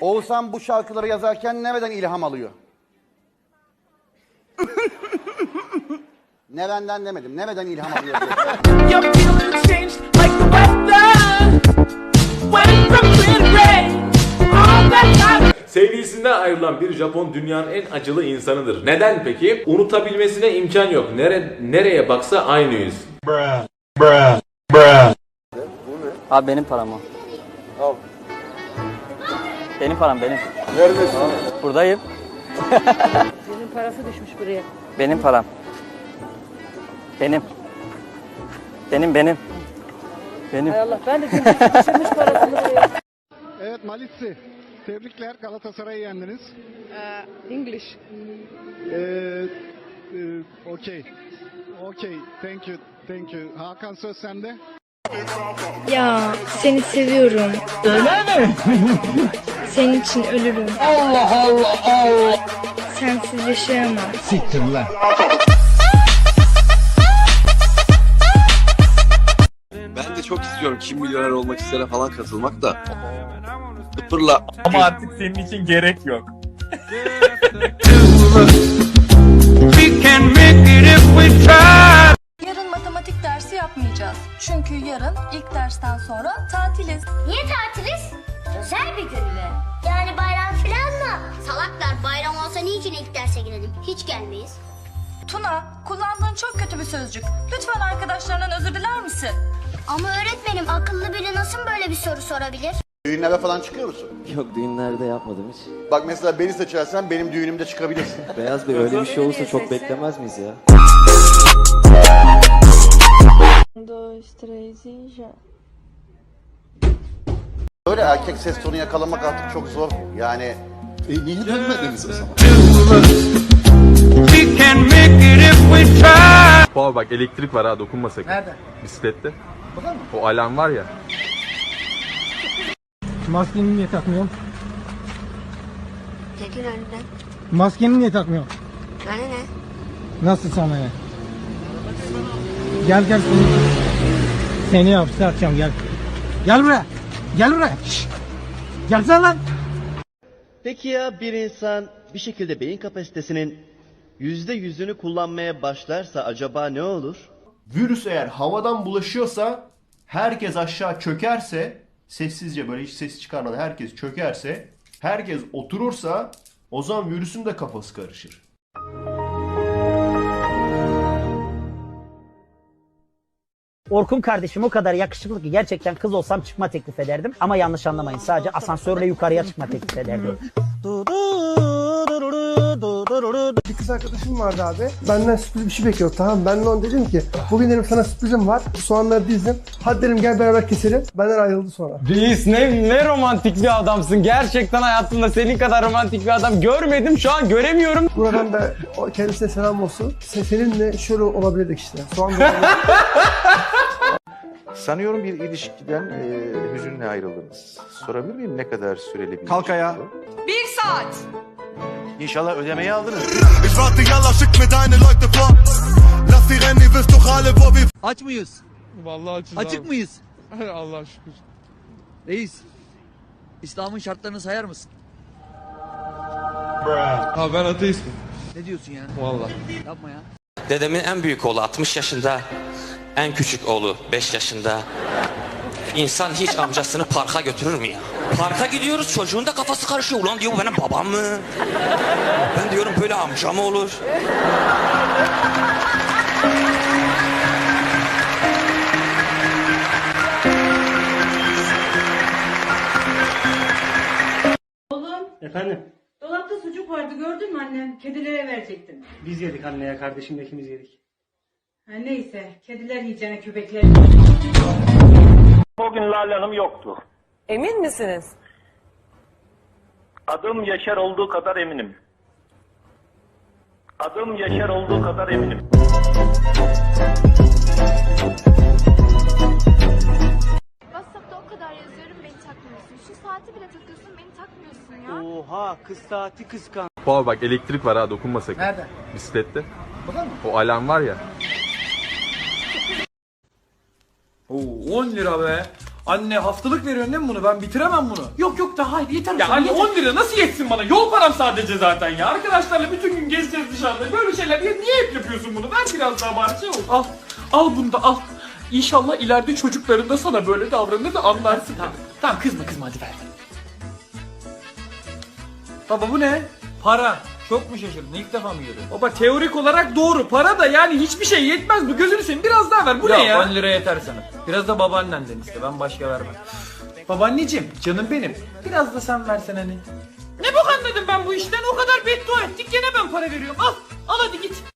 Oğuzhan bu şarkıları yazarken nereden ilham alıyor? Nereden demedim. Nereden ilham alıyor? Your feelings changed like the weather. Went from clear to gray. All that time. Sevgilisinden ayrılan bir Japon dünyanın en acılı insanıdır. Neden peki? Unutabilmesine imkan yok. Nere, nereye baksa aynı yüz. Abi benim param o. Al. Benim param benim. Neredesin? Buradayım. Senin parası düşmüş buraya. Benim param. Benim. Benim benim. Benim. Hay Allah ben de düşürmüş parasını buraya. Evet Malitsi. Tebrikler Galatasaray'ı yendiniz. English. Ee, e, Okey. Okey. Thank you. Thank you. Hakan söz sende. Ya seni seviyorum. Öyle mi? Senin için ölürüm. Allah Allah Allah. Sensiz yaşayamam. Ben de çok istiyorum Kim Milyoner Olmak istere falan katılmak da. Sıfırla Ama artık senin için gerek yok. Yarın matematik dersi yapmayacağız. Çünkü yarın ilk dersten sonra tatiliz. Niye tatiliz? Özel bir gün mü? Yani bayram filan mı? Salaklar bayram olsa niçin ilk derse girelim? Hiç gelmeyiz. Tuna, kullandığın çok kötü bir sözcük. Lütfen arkadaşlarından özür diler misin? Ama öğretmenim akıllı biri nasıl böyle bir soru sorabilir? Düğünlere falan çıkıyor musun? Yok düğünlerde yapmadım hiç. Bak mesela beni seçersen benim düğünümde çıkabilirsin. Beyaz Bey öyle bir şey olursa çok beklemez miyiz ya? Böyle erkek ses tonu yakalamak artık çok zor. Yani e, niye dönmediniz o zaman? Baba bak elektrik var ha dokunma sakın. Nerede? Bisiklette. O alarm var ya. Maskeni niye takmıyorsun? Çekil önünden. Maskeni niye takmıyorsun? Bana ne? Nasıl sana ya? Gel gel seni. Seni hapse atacağım gel. Gel buraya. Gel buraya. Şşş. Gelsene lan. Peki ya bir insan bir şekilde beyin kapasitesinin yüzde yüzünü kullanmaya başlarsa acaba ne olur? Virüs eğer havadan bulaşıyorsa herkes aşağı çökerse sessizce böyle hiç ses çıkarmadan herkes çökerse herkes oturursa o zaman virüsün de kafası karışır. Orkun kardeşim o kadar yakışıklı ki gerçekten kız olsam çıkma teklif ederdim. Ama yanlış anlamayın sadece asansörle yukarıya çıkma teklif ederdim. Bir kız arkadaşım vardı abi. Benden sürpriz bir şey bekliyor. Tamam ben de ona dedim ki bugün dedim sana sürprizim var. Soğanları dizdim. Hadi dedim gel beraber keselim. Benden ayrıldı sonra. Reis ne, ne romantik bir adamsın. Gerçekten hayatımda senin kadar romantik bir adam görmedim. Şu an göremiyorum. Buradan da o- kendisine selam olsun. Se- Seninle şöyle olabilirdik işte. Soğan Sanıyorum bir ilişkiden e, hüzünle ayrıldınız. Sorabilir miyim ne kadar süreli bir Kalk ayağa. bu? Bir saat. İnşallah ödemeyi aldınız. Aç mıyız? Vallahi açız Açık mıyız? Allah şükür. Reis, İslam'ın şartlarını sayar mısın? Ha ben ateistim. Ne diyorsun ya? Vallahi. Yapma ya. Dedemin en büyük oğlu 60 yaşında. En küçük oğlu 5 yaşında. İnsan hiç amcasını parka götürür mü ya? Parka gidiyoruz çocuğun da kafası karışıyor. Ulan diyor bu benim babam mı? Ben diyorum böyle amca mı olur? Oğlum Efendim dolapta sucuk vardı gördün mü annem? Kedilere verecektim. biz yedik anneye kardeşimle ikimiz yedik. Ha, neyse kediler yiyeceğine köpekler O gün Lale Hanım yoktu. Emin misiniz? Adım Yaşar olduğu kadar eminim. Adım Yaşar olduğu kadar eminim. WhatsApp'ta o kadar yazıyorum beni takmıyorsun. Şu saati bile takıyorsun beni takmıyorsun ya. Oha kız saati kıskan. Baba bak elektrik var ha dokunma sakın. Nerede? Bisiklette. O alarm var ya. 10 lira be. Anne haftalık veriyorsun değil mi bunu? Ben bitiremem bunu. Yok yok daha hayır yeter. Ya anne 10 lira nasıl yetsin bana? Yol param sadece zaten ya. Arkadaşlarla bütün gün gezeceğiz dışarıda. Böyle şeyler niye, niye hep yapıyorsun bunu? Ver biraz daha bari şey. Al. Al bunu da al. İnşallah ileride çocukların da sana böyle davranır da anlarsın. Tamam, tamam kızma kızma hadi ver. Baba bu ne? Para. Çok mu şaşırdın? İlk defa mı görüyorsun? Baba teorik olarak doğru. Para da yani hiçbir şey yetmez. Bu gözünü seveyim biraz daha ver. Bu ne ya? 10 lira yeter sana. Biraz da babaaannenden iste. Ben başka vermem. Babaanneciğim canım benim. Biraz da sen versen hani. Ne bok anladım ben bu işten? O kadar beddua ettik gene ben para veriyorum. Al. Al hadi git.